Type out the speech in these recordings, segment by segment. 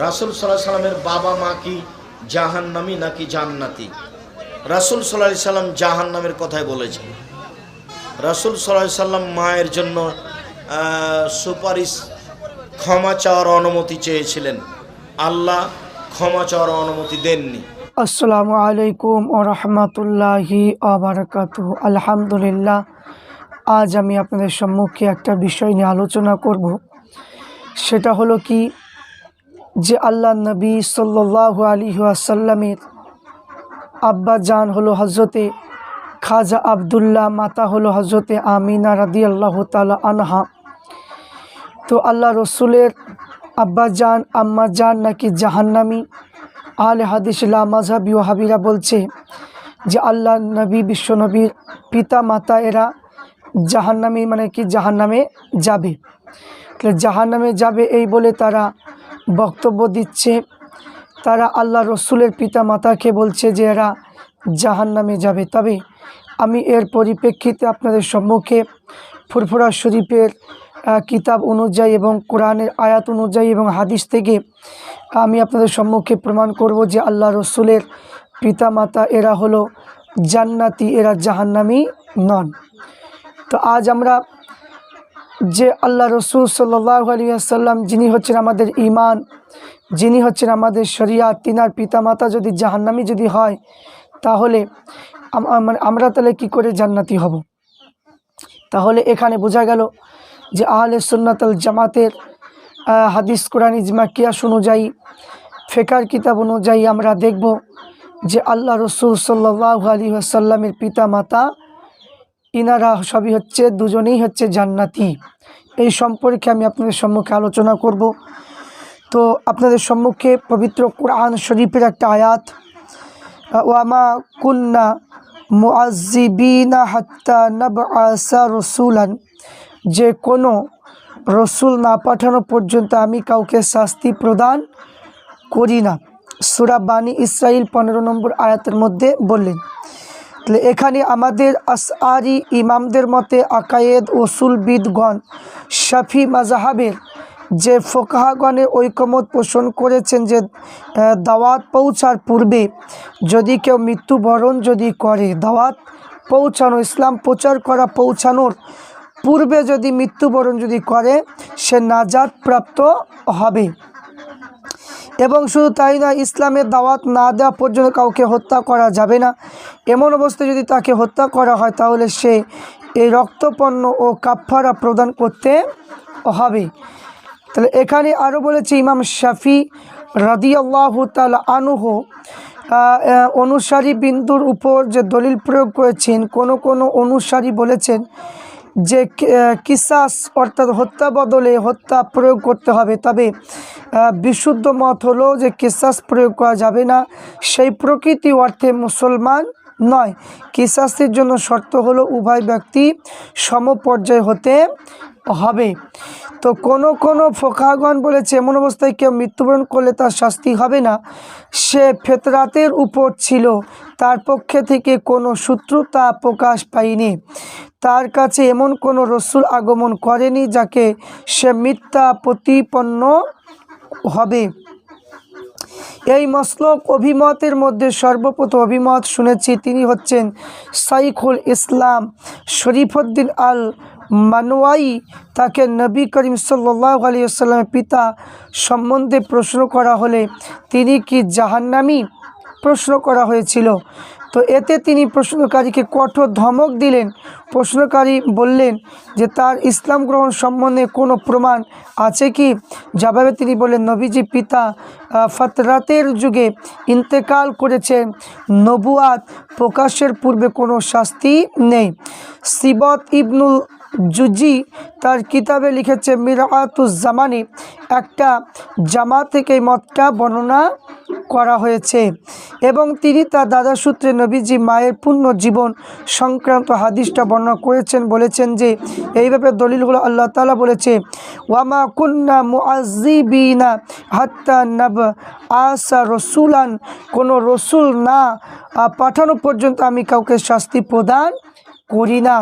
রাসুল সাল্লাহ সাল্লামের বাবা মা কি জাহান্নামি নাকি জান্নাতি? রাসুল সাল্লাহ সাল্লাম জাহান্নামের কথাই বলেছেন। রাসুল সাল্লাহ সাল্লাম মায়ের জন্য সুপারিশ, ক্ষমা চাওয়ার অনুমতি চেয়েছিলেন। আল্লাহ ক্ষমা চাওয়ার অনুমতি দেননি। আসসালামু আলাইকুম ও রহমতুল্লাহি আবরকাত আলহামদুলিল্লাহ, আজ আমি আপনাদের সম্মুখে একটা বিষয় নিয়ে আলোচনা করব। সেটা হলো কি যে আল্লাহ নবী সাল্লাহ আলী আসাল্লামের আব্বা জান হলো হজরতে খাজা আবদুল্লাহ, মাতা হলো হজরতে আমিনা রাদি আল্লাহ তালা আনহা। তো আল্লাহ রসুলের আব্বা জান, আম্মা জান নাকি জাহান্নামি? আহলে হাদিস লা মাঝহাবি ওয়াহাবিরা বলছে যে আল্লাহ নবী বিশ্বনবীর পিতা, মাতা এরা জাহান্নামি মানে কি? জাহান্নামে যাবে। তাহলে জাহান্নামে যাবে এই বলে তারা বক্তব্য দিচ্ছে। তারা আল্লাহ রসুলের পিতা মাতাকে বলছে যে, এরা জাহান্নামে যাবে। তবে আমি এর পরিপ্রেক্ষিতে আপনাদের সম্মুখে ফুরফুরা শরীফের কিতাব অনুযায়ী এবং কোরআনের আয়াত অনুযায়ী এবং হাদিস থেকে আমি আপনাদের সম্মুখে প্রমাণ করব যে, আল্লাহ রসুলের পিতা মাতা এরা হলো জান্নাতি, এরা জাহান্নামি নন। তো আজ আমরা যে আল্লাহ রসুল সাল্লাহ আলিয়াল্লাম যিনি হচ্ছেন আমাদের ইমান যিনি হচ্ছেন আমাদের শরিয়া, তিনার পিতামাতা যদি জাহান্নামি যদি হয়, তাহলে মানে আমরা তাহলে কি করে জান্নাতি হব? তাহলে এখানে বোঝা গেল যে আহলে সুন্নাতল জামাতের হাদিস কোরআন ইজমা কিয়াস অনুযায়ী, ফেকার কিতাব অনুযায়ী আমরা দেখব যে আল্লাহ রসুল সাল্লাহ আলী আসাল্লামের পিতা মাতা ইনারা সবই হচ্ছে, দুজনেই হচ্ছে জান্নাতি। এই সম্পর্কে আমি আপনাদের সম্মুখে আলোচনা করব। তো আপনাদের সম্মুখে পবিত্র কোরআন শরীফের একটা আয়াত ওয়ামা কুন্না মুআজিবিনা হাত্তা নাবআসা রসুলান। যে কোনো রসুল না পাঠানো পর্যন্ত আমি কাউকে শাস্তি প্রদান করি না। সুরা বানী ইসরাইল পনেরো নম্বর আয়াতের মধ্যে বললেন তাহলে এখানে আমাদের আসআরি ইমামদের মতে আকায়েদ ওসুলবিদগণ শাফি মাজাহাবের যে ফোকাহাগণের ঐকমত পোষণ করেছেন যে দাওয়াত পৌঁছার পূর্বে যদি কেউ মৃত্যুবরণ যদি করে, দাওয়াত পৌঁছানো, ইসলাম প্রচার করা পৌঁছানোর পূর্বে যদি মৃত্যুবরণ যদি করে, সে নাজাত প্রাপ্ত হবে। এবং শুধু তাই না ইসলামের দাওয়াত না দেওয়া পর্যন্ত কাউকে হত্যা করা যাবে না। এমন অবস্থায় যদি তাকে হত্যা করা হয়, তাহলে সে এই রক্তপণ্য ও কাফারা প্রদান করতে হবে। তাহলে এখানে আরও বলেছে ইমাম শাফি রাদিয়াল্লাহু তাল আনুহ অনুসারী বিন্দুর উপর যে দলিল প্রয়োগ করেছেন, কোনো কোনো অনুসারী বলেছেন যে কিসাস অর্থাৎ হত্যা বদলে হত্যা প্রয়োগ করতে হবে, তবে বিশুদ্ধ মত হলো যে কিসাস প্রয়োগ করা যাবে না, সেই প্রকৃতি অর্থে মুসলমান নয়। কিসাসের জন্য শর্ত হলো উভয় ব্যক্তি সমপর্যায় হতে হবে। তো কোনো কোনো ফোকাগণ বলেছে, এমন অবস্থায় কেউ মৃত্যুবরণ করলে তার শাস্তি হবে না। সে ফেতরাতের উপর ছিল, তার পক্ষে থেকে কোনো শত্রুতা প্রকাশ পায়নি। তার কাছে এমন কোনো রসুল আগমন করেনি যাকে সে মিথ্যা প্রতিপন্ন হবে। এই মসলক অভিমতের মধ্যে সর্বপ্রথম অভিমত শুনেছি, তিনি হচ্ছেন সাইখুল ইসলাম শরীফুদ্দিন আল মানোয়াই তাকে নবী করিম সাল্লাহ আলী পিতা সম্বন্ধে প্রশ্ন করা হলে তিনি কি জাহান্নামী প্রশ্ন করা হয়েছিল। তো এতে তিনি প্রশ্নকারীকে কঠোর ধমক দিলেন। প্রশ্নকারী বললেন যে, তার ইসলাম গ্রহণ সম্বন্ধে কোনো প্রমাণ আছে কি? জবাবে তিনি বললেন, নবীজি পিতা ফতরাতের যুগে ইন্তেকাল করেছেন নবুয়াত প্রকাশের পূর্বে কোনো শাস্তি নেই। সিবত ইবনুল জুজি তার কিতাবে লিখেছে মিরাতুজ্জামানি একটা জামা থেকে মতটা বর্ণনা করা হয়েছে। এবং তিনি তার দাদা সূত্রে নবীজি মায়ের পূর্ণ জীবন সংক্রান্ত হাদিসটা বর্ণনা করেছেন, বলেছেন যে, এইভাবে দলিলগুলো আল্লাহ তালা বলেছে ওয়ামা কুন্না মুআজিবিনা হাত্তা নব আসা রসুলান, কোনো রসুল না পাঠানো পর্যন্ত আমি কাউকে শাস্তি প্রদান করি না।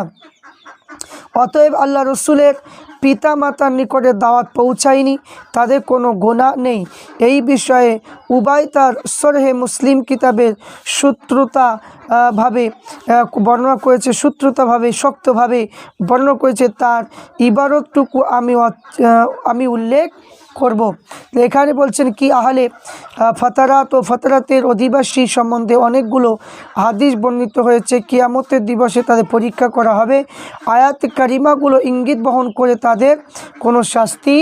অতএব আল্লাহ রসুলের পিতা মাতার নিকটে দাওয়াত পৌঁছায়নি, তাদের কোনো গোনা নেই। এই বিষয়ে উবাই তার সরহে মুসলিম কিতাবের সূত্রতা ভাবে বর্ণনা করেছে সূত্রতাভাবে শক্তভাবে বর্ণনা করেছে, তার ইবারতটুকু আমি আমি উল্লেখ করব। এখানে বলছেন কি আহলে আহ, ফাতারাত ও ফাতারাতের অধিবাসী সম্বন্ধে অনেকগুলো হাদিস বর্ণিত হয়েছে। কিয়ামতের দিবসে তাদের পরীক্ষা করা হবে। আয়াত কারিমাগুলো ইঙ্গিত বহন করে তাদের কোনো শাস্তি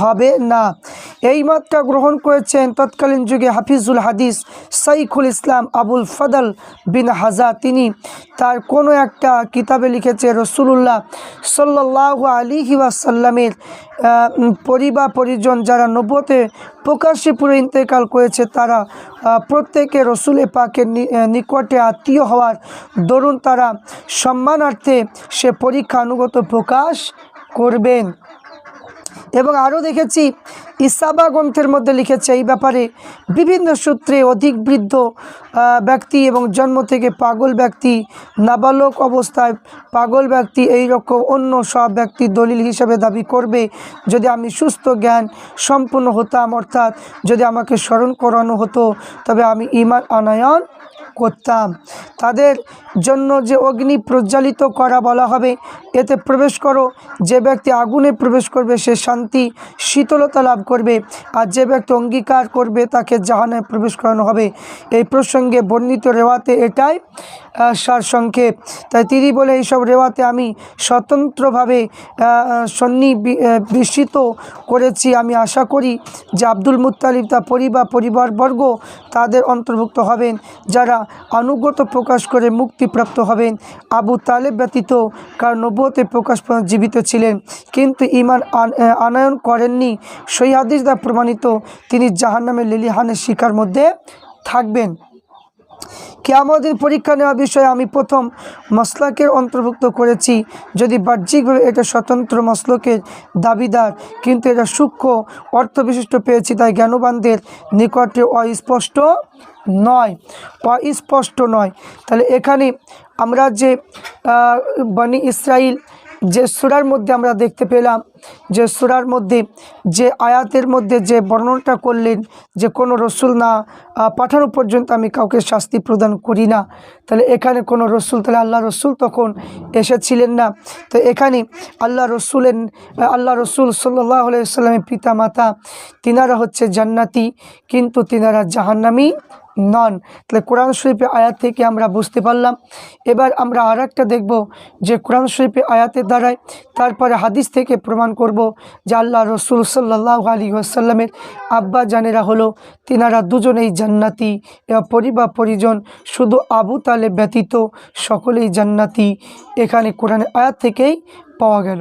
হবে না। এই মতটা গ্রহণ করেছেন তৎকালীন যুগে হাফিজুল হাদিস সাইখুল ইসলাম আবুল ফদল বিন হাজা। তিনি তার কোনো একটা কিতাবে লিখেছে রসুলুল্লাহ সাল্লাহ আলিহি ওয়াসাল্লামের আহ, পরিবার পরিজন যারা নব্বতে প্রকাশ্যে পুরো ইন্তেকাল করেছে তারা প্রত্যেকে রসুলে পাকের নিকটে আত্মীয় হওয়ার দরুন তারা সম্মানার্থে সে পরীক্ষা অনুগত প্রকাশ করবেন। এবং আরও দেখেছি, ইসাবা গ্রন্থের মধ্যে লিখেছে এই ব্যাপারে, বিভিন্ন সূত্রে অধিক বৃদ্ধ ব্যক্তি এবং জন্ম থেকে পাগল ব্যক্তি, নাবালক অবস্থায় পাগল ব্যক্তি, এই রকম অন্য সব ব্যক্তি দলিল হিসাবে দাবি করবে, যদি আমি সুস্থ জ্ঞান সম্পূর্ণ হতাম, অর্থাৎ যদি আমাকে স্মরণ করানো হতো, তবে আমি ইমান আনায়ন করতাম। তাদের জন্য যে অগ্নি প্রজ্বালিত করা বলা হবে এতে প্রবেশ করো। যে ব্যক্তি আগুনে প্রবেশ করবে, সে শান্তি, শীতলতা লাভ করবে। আর যে ব্যক্তি অঙ্গীকার করবে, তাকে জাহানে প্রবেশ করানো হবে। এই প্রসঙ্গে বর্ণিত রেওয়াতে এটাই সারসংক্ষেপ তাই তিনি বলে, এইসব রেওয়াতে আমি স্বতন্ত্রভাবে সন্নিবেশিত করেছি। আমি আশা করি যে আব্দুল মুত্তালিব তা পরিবার পরিবারবর্গ তাদের অন্তর্ভুক্ত হবেন। যারা আনুগত প্রকাশ করে মুক্তিপ্রাপ্ত হবেন। আবু তালেব ব্যতীত কারণ নব্বতে প্রকাশ জীবিত ছিলেন। কিন্তু ইমান আনয়ন করেননি। সই হাদিস দ্বারা প্রমাণিত, তিনি জাহান্নামের লিলিহানের শিকার মধ্যে থাকবেন। কেয়ামতের পরীক্ষা নেওয়া বিষয়ে আমি প্রথম মসলাকের অন্তর্ভুক্ত করেছি। যদি বাহ্যিকভাবে এটা স্বতন্ত্র মশলকের দাবিদার, কিন্তু এটা সূক্ষ্ম অর্থবিশিষ্ট পেয়েছি, তাই জ্ঞানবানদের নিকটে অস্পষ্ট নয় স্পষ্ট নয়। তাহলে এখানে আমরা যে বনি ইসরাইল যে সুরার মধ্যে আমরা দেখতে পেলাম, যে সুরার মধ্যে যে আয়াতের মধ্যে যে বর্ণনাটা করলেন, যে কোনো রসুল না পাঠানো পর্যন্ত আমি কাউকে শাস্তি প্রদান করি না। তাহলে এখানে কোনো রসুল, তাহলে আল্লাহ রসুল তখন এসেছিলেন না। তো এখানে আল্লাহ রসুলের, আল্লাহ রসুল সাল্লাহ সাল্লামের পিতা মাতা তিনারা হচ্ছে জান্নাতি, কিন্তু তিনারা জাহান্নামি নন। তাহলে কোরআন শরীফে আয়াত থেকে আমরা বুঝতে পারলাম। এবার আমরা আর একটা দেখব যে কোরআন শরীফে আয়াতের দ্বারাই তারপরে হাদিস থেকে প্রমাণ করব যে আল্লাহ রসুল সাল্লাহ আলী আসাল্লামের আব্বা জানেরা হলো, তিনারা দুজনেই জান্নাতি। পরিবার পরিজন, শুধু আবু তালে ব্যতীত সকলেই জান্নাতি। এখানে কোরআনের আয়াত থেকেই পাওয়া গেল।